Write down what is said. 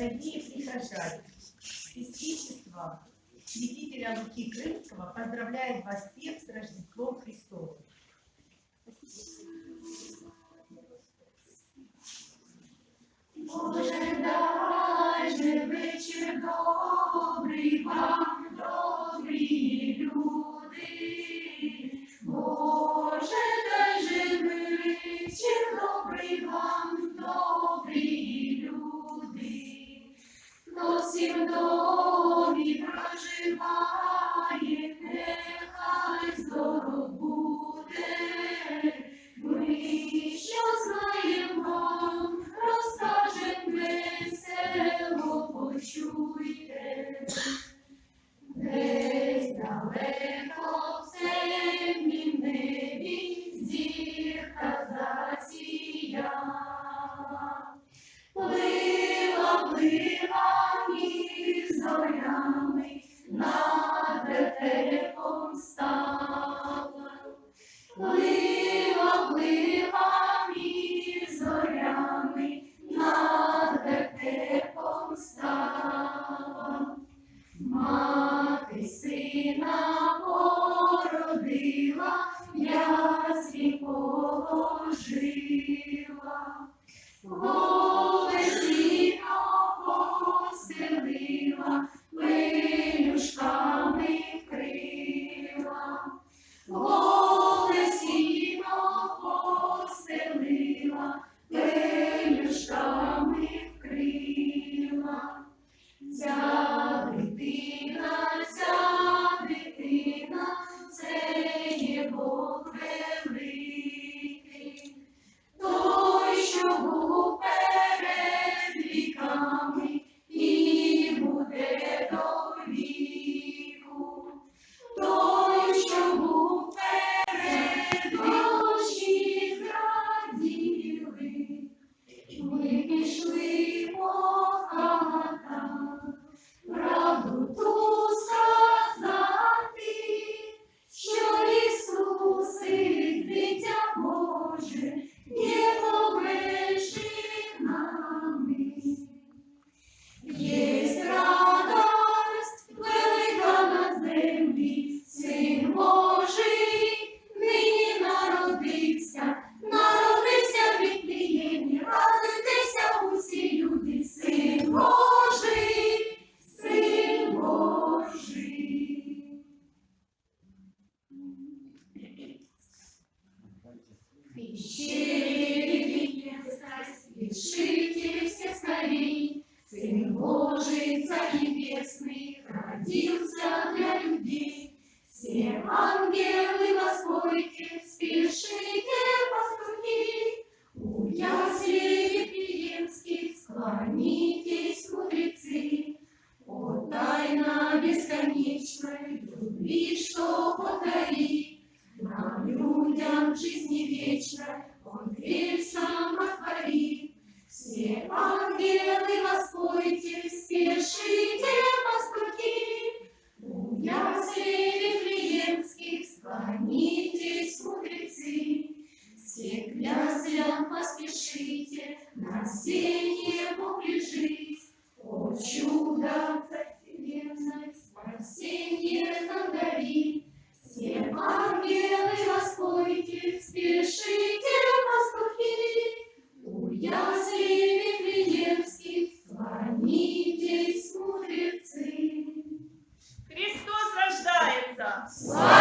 Дорогие прихожане, Святительство святителя Луки Крымского поздравляет вас всех с Рождеством Христовым. Боже, дай же вечір добрий вам, всім домі проживає, нехай здоров буде. Ми, що знаємо вам, розкажем весело, почуйте. Сина породила, ясні положила. Віками і буде до віку. Той, що був перед дощі зраділи. Ми пішли по хатах, правду сказати, що Ісус, дитя Боже, воспойте, спешите пастухи, У яслей Вифлеемских склонитесь, мудрецы. О, тайна бесконечной любви, что подарит нам, людям, жизни вечной, Он дверь сам отворит. Все ангелы лежит. О, чудо вселенной, спасенье нам дарит. Все ангелы воспойте, спешите, пастухи, У яслей Вифлеемских склонитесь, мудрецы. Христос рождается! Его!